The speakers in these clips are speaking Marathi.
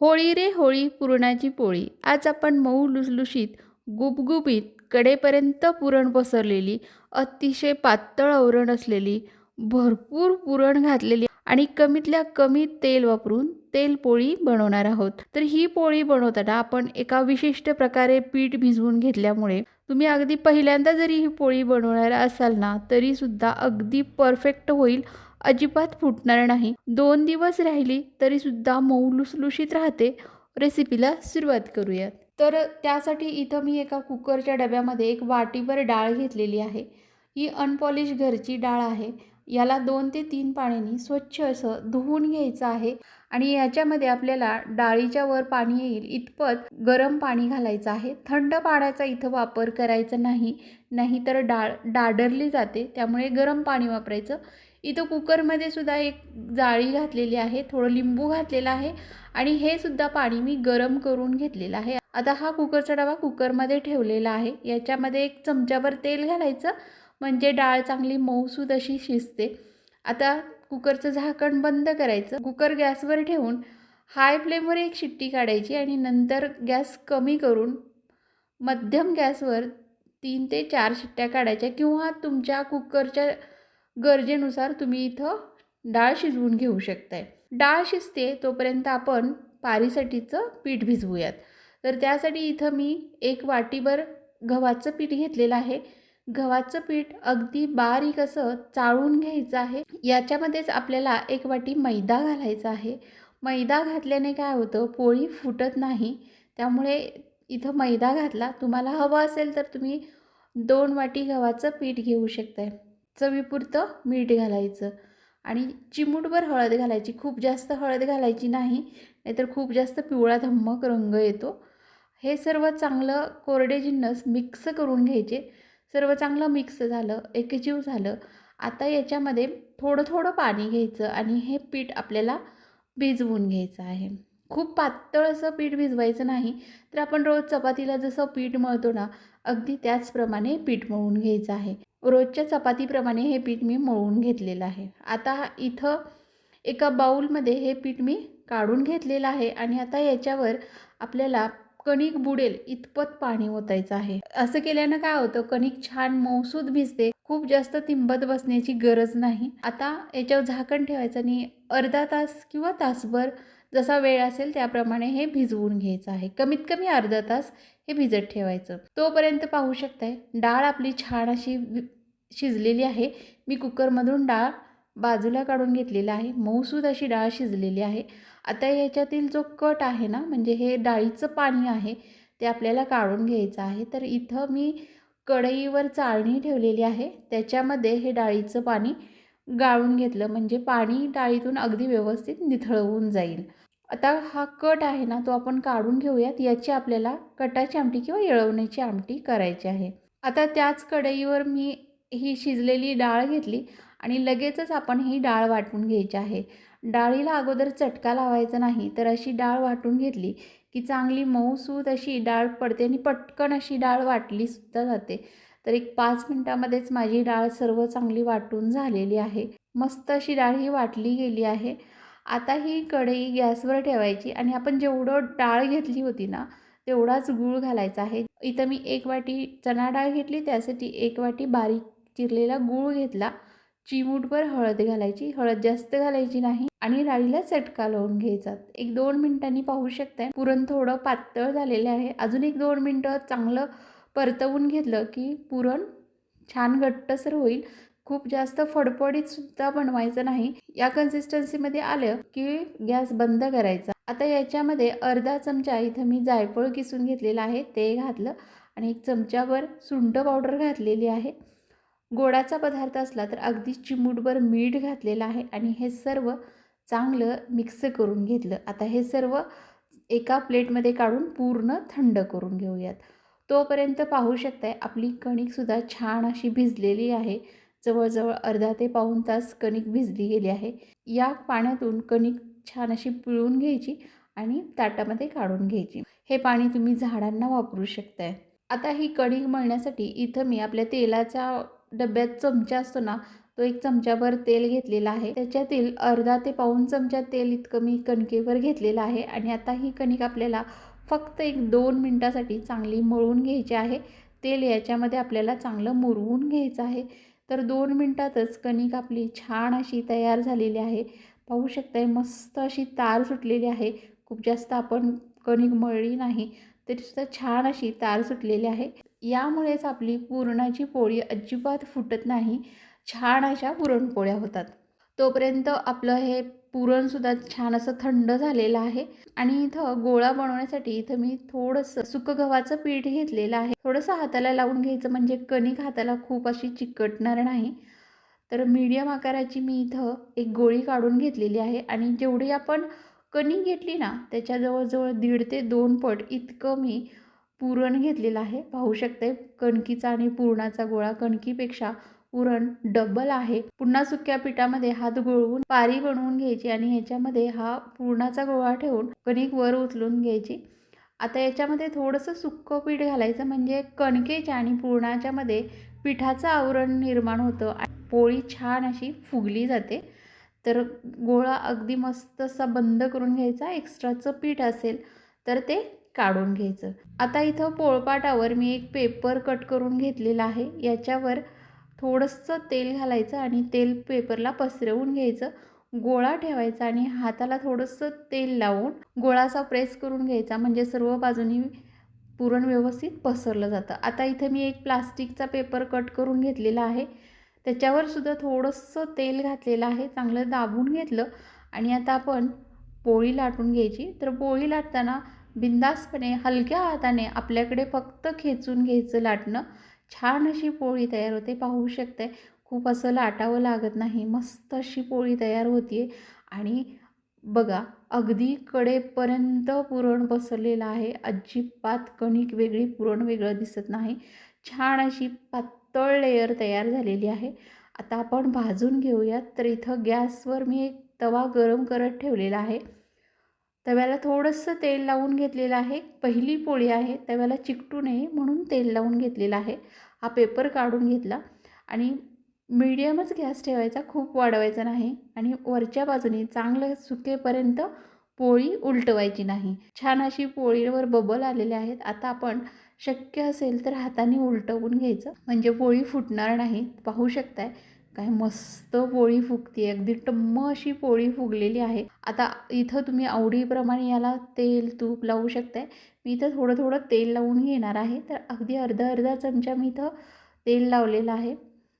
होळी रे होळी पुरणाची पोळी. आज आपण मऊ लुसलुशीत गुबगुबीत कडेपर्यंत पुरण पसरलेली अतिशय पातळ आवरण असलेली भरपूर पुरण घातलेली आणि कमीतल्या कमी तेल वापरून तेल पोळी बनवणार आहोत. तर ही पोळी बनवताना आपण एका विशिष्ट प्रकारे पीठ भिजवून घेतल्यामुळे तुम्ही अगदी पहिल्यांदा जरी ही पोळी बनवणार असाल ना तरी सुद्धा अगदी परफेक्ट होईल अजिबात फुटणार नाही. दोन दिवस राहिली तरी सुद्धा मऊ लुसलुशीत राहते. रेसिपीला सुरुवात करूयात. तर त्यासाठी इथं मी एका कुकरच्या डब्यामध्ये एक वाटीभर डाळ घेतलेली आहे. ही अनपॉलिश घरची डाळ आहे. याला दोन ते तीन पाण्याने स्वच्छ असं धुवून घ्यायचं आहे आणि याच्यामध्ये आपल्याला डाळीच्या वर पाणी येईल इतपत गरम पाणी घालायचं आहे. थंड पाण्याचा इथं वापर करायचा नाही. नाहीतर डाळ डाडरली जाते. त्यामुळे गरम पाणी वापरायचं. इथं कुकरमध्ये सुद्धा एक जाळी घातलेली आहे थोडं लिंबू घातलेलं आहे आणि हे सुद्धा पाणी मी गरम करून घेतलेलं आहे. आता हा कुकरचा डबा कुकरमध्ये ठेवलेला आहे. याच्यामध्ये एक चमच्याभर तेल घालायचं म्हणजे डाळ चांगली मऊसूद अशी शिजते. आता कुकरचं झाकण बंद करायचं. कुकर गॅसवर ठेवून हाय फ्लेमवर एक शिट्टी काढायची आणि नंतर गॅस कमी करून मध्यम गॅसवर तीन ते चार शिट्ट्या काढायच्या किंवा तुमच्या कुकरच्या गरजेनुसार तुम्ही इथं डाळ शिजवून घेऊ शकताय. डाळ शिजते तोपर्यंत आपण पारीसाठीचं पीठ भिजवूयात. तर त्यासाठी इथं मी एक वाटीभर गव्हाचं पीठ घेतलेलं आहे. गव्हाचं पीठ अगदी बारीक असं चाळून घ्यायचं आहे. याच्यामध्येच आपल्याला एक वाटी मैदा घालायचा आहे. मैदा घातल्याने काय होतं पोळी फुटत नाही. त्यामुळे इथं मैदा घातला. तुम्हाला हवं असेल तर तुम्ही दोन वाटी गव्हाचं पीठ घेऊ शकताय. चवीपुरतं मीठ घालायचं. आणि चिमूटभर हळद घालायची. खूप जास्त हळद घालायची नाही नाहीतर खूप जास्त पिवळा धम्मक रंग येतो. हे सर्व चांगलं कोरडे जिन्नस मिक्स करून घ्यायचे. सर्व चांगलं मिक्स झालं एकजीव झालं. आता याच्यामध्ये थोडं थोडं पाणी घ्यायचं आणि हे पीठ आपल्याला भिजवून घ्यायचं आहे. खूप पातळ असं पीठ भिजवायचं नाही तर आपण रोज चपातीला जसं पीठ मळतो ना अगदी त्याचप्रमाणे पीठ मळून घ्यायचं आहे. रोजच्या चपातीप्रमाणे हे पीठ मी मळून घेतलेलं आहे. आता इथं एका बाऊलमध्ये हे पीठ मी काढून घेतलेलं आहे आणि आता याच्यावर आपल्याला कणिक बुडेल इतपत पाणी ओतायचं आहे. असं केल्यानं काय होतं कणिक छान मौसूद भिजते खूप जास्त तिंबत बसण्याची गरज नाही. आता याच्यावर झाकण ठेवायचं आणि अर्धा तास किंवा तासभर जसा वेळ असेल त्याप्रमाणे हे भिजवून घ्यायचं आहे. कमीत कमी अर्धा तास हे भिजत ठेवायचं. तोपर्यंत पाहू शकताय डाळ आपली छान अशी शिजलेली आहे. मी कुकरमधून डाळ बाजूला काढून घेतलेला आहे. मऊसूद अशी डाळ शिजलेली आहे. आता याच्यातील जो कट आहे ना म्हणजे हे डाळीचं पाणी आहे ते आपल्याला काढून घ्यायचं आहे. तर इथं मी कढईवर चाळणी ठेवलेली आहे. त्याच्यामध्ये हे डाळीचं पाणी गाळून घेतलं. म्हणजे पाणी डाळीतून अगदी व्यवस्थित निथळवून जाईल. आता हा कट आहे ना तो आपण काढून घेऊयात. याची आपल्याला कटाची आमटी किंवा येळवण्याची आमटी करायची आहे. आता त्याच कढईवर मी ही शिजलेली डाळ घेतली आणि लगेचच आपण ही डाळ वाटून घ्यायची आहे. डाळीला अगोदर चटका लावायचा नाही तर अशी डाळ वाटून घेतली की चांगली मऊसूत अशी डाळ पडते आणि पटकन अशी डाळ वाटलीसुद्धा जाते. तर एक पाच मिनटामध्येच माझी डाळ सर्व चांगली वाटून झालेली आहे. मस्त अशी डाळ ही वाटली गेली आहे. आता ही कढई गॅसवर ठेवायची आणि आपण जेवढं डाळ घेतली होती ना तेवढाच गूळ घालायचा आहे. इथं मी एक वाटी चणा डाळ घेतली त्यासाठी एक वाटी बारीक चिरलेला गूळ घेतला. चिमूटभर हळद घालायची हळद जास्त घालायची नाही आणि डाळीला चटका लावून घ्यायचा. एक दोन मिनिटांनी पाहू शकताय पुरण थोडं पातळ झालेलं आहे. अजून एक दोन मिनटं चांगलं परतवून घेतलं की पुरण छान घट्टसर होईल. खूप जास्त फडफडीत सुद्धा बनवायचं नाही. या कन्सिस्टन्सीमध्ये आलं की गॅस बंद करायचा. आता याच्यामध्ये अर्धा चमचा इथं मी जायफळ किसून घेतलेला आहे ते घातलं आणि एक चमच्यावर सुंट पावडर घातलेली आहे. गोडाचा पदार्थ असला तर अगदी चिमूटभर मीठ घातलेलं आहे आणि हे सर्व चांगलं मिक्स करून घेतलं. आता हे सर्व एका प्लेटमध्ये काढून पूर्ण थंड करून घेऊयात. तोपर्यंत पाहू शकताय आपली कणिकसुद्धा छान अशी भिजलेली आहे. जवळजवळ अर्धा ते पाऊण तास कणिक भिजली गेली आहे. या पाण्यातून कणिक छान अशी पिळून घ्यायची आणि ताटामध्ये काढून घ्यायची. हे पाणी तुम्ही झाडांना वापरू शकताय. आता ही कणिक मळण्यासाठी इथं मी आपल्या तेलाच्या डब्यात चमचा असतो ना तो एक चमच्याभर तेल घेतलेला आहे. त्याच्यातील अर्धा ते पाऊण चमचा तेल इतकं मी कणकेवर घेतलेलं आहे आणि आता ही कणिक आपल्याला फक्त एक दोन मिनटासाठी चांगली मळून घ्यायची आहे. तेल याच्यामध्ये आपल्याला चांगलं मुरवून घ्यायचं आहे. तर दोन मिनटातच कणिक आपली छान अशी तयार झालेली आहे. पाहू शकताय मस्त अशी तार सुटलेली आहे. खूप जास्त आपण कणिक मळली नाही तरी सुद्धा छान अशी तार सुटलेली आहे. यामुळेच आपली पुरणाची पोळी अजिबात फुटत नाही. छान अशा पुरणपोळ्या होतात. तोपर्यंत आपलं हे पुरणसुद्धा छान असं थंड झालेलं आहे. आणि इथं गोळा बनवण्यासाठी इथं मी थोडंसं सुकं गव्हाचं पीठ घेतलेलं आहे. थोडंसं हाताला लावून घ्यायचं म्हणजे कणिक हाताला खूप अशी चिकटणार नाही. तर मीडियम आकाराची मी इथं एक गोळी काढून घेतलेली आहे. आणि जेवढी आपण कणिक घेतली ना त्याच्या जवळजवळ दीड ते दोन पट इतकं मी पुरण घेतलेलं आहे. पाहू शकते कणकीचा आणि पुरणाचा गोळा कणकीपेक्षा पुरण डबल आहे. पुन्हा सुक्या पिठामध्ये हात गोळवून पारी बनवून घ्यायची आणि ह्याच्यामध्ये हा पुरणाचा गोळा ठेवून कणिक वर उचलून घ्यायची. आता याच्यामध्ये थोडंसं सुक्कं पीठ घालायचं म्हणजे कणकेच्या आणि पुरणाच्यामध्ये पिठाचं आवरण निर्माण होतं आणि पोळी छान अशी फुगली जाते. तर गोळा अगदी मस्त असा बंद करून घ्यायचा एक्स्ट्राचं पीठ असेल तर ते काढून घ्यायचं. आता इथं पोळपाटावर मी एक पेपर कट करून घेतलेला आहे. याच्यावर थोडंसं तेल घालायचं आणि तेल पेपरला पसरवून घ्यायचं. गोळा ठेवायचा आणि हाताला थोडंसं तेल लावून गोळाचा प्रेस करून घ्यायचा. म्हणजे सर्व बाजूनी पुरण व्यवस्थित पसरलं जातं. आता इथे मी एक प्लास्टिकचा पेपर कट करून घेतलेला आहे. त्याच्यावर सुद्धा थोडंसं तेल घातलेलं आहे. चांगलं दाबून घेतलं आणि आता आपण पोळी लाटून घ्यायची. तर पोळी लाटताना बिंदासपणे हलक्या हाताने आपल्याकडे फक्त खेचून घ्यायचं लाटणं छान अशी पोळी तयार होते. पाहू शकते खूप असं लाटावं लागत नाही. मस्त अशी पोळी तयार होती आणि बघा अगदी कडेपर्यंत पुरण पसरलेलं आहे. अजिबात कणिक वेगळी पुरण वेगळं दिसत नाही. छान अशी पातळ लेयर तयार झालेली आहे. आता आपण भाजून घेऊयात. तर इथं गॅसवर मी एक तवा गरम करत ठेवलेला आहे. तव्याला थोडंसं तेल लावून घेतलेलं आहे. पहिली पोळी आहे तव्याला चिकटू नये म्हणून तेल लावून घेतलेलं आहे. हा पेपर काढून घेतला आणि मीडियमच गॅस ठेवायचा खूप वाढवायचा नाही आणि वरच्या बाजूने चांगलं सुकेपर्यंत पोळी उलटवायची नाही. छान अशी पोळीवर बबल आलेले आहेत. आता आपण शक्य असेल तर हाताने उलटवून घ्यायचं. म्हणजे पोळी फुटणार नाही. पाहू शकताय. काय मस्त पोळी फुगते अगदी टम्म अशी पोळी फुगलेली आहे. आता इथं तुम्ही आवडीप्रमाणे याला तेल तूप लावू शकताय. मी इथं थोडं थोडं तेल लावून घेणार आहे. तर अगदी अर्धा अर्धा चमचा मी इथं तेल लावलेलं आहे.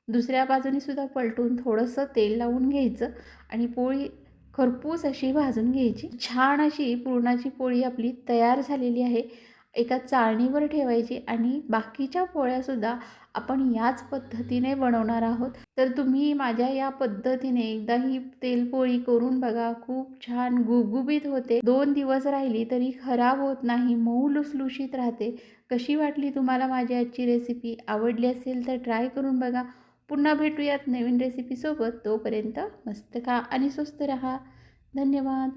दुसऱ्या बाजूने सुद्धा पलटून थोडंसं तेल लावून घ्यायचं आणि पोळी खरपूस अशी भाजून घ्यायची. छान अशी पुरणाची पोळी आपली तयार झालेली आहे. एका चाळणीवर ठेवायची आणि बाकीच्या पोळ्यासुद्धा आपण याच पद्धतीने बनवणार आहोत. तर तुम्ही माझ्या या पद्धतीने एकदा ही तेलपोळी करून बघा. खूप छान गुबगुबीत होते. दोन दिवस राहिली तरी खराब होत नाही मऊ लुसलुशीत राहते. कशी वाटली तुम्हाला माझी आजची रेसिपी आवडली असेल तर ट्राय करून बघा. पुन्हा भेटूयात नवीन रेसिपीसोबत तोपर्यंत मस्त खा आणि स्वस्त रहा. धन्यवाद.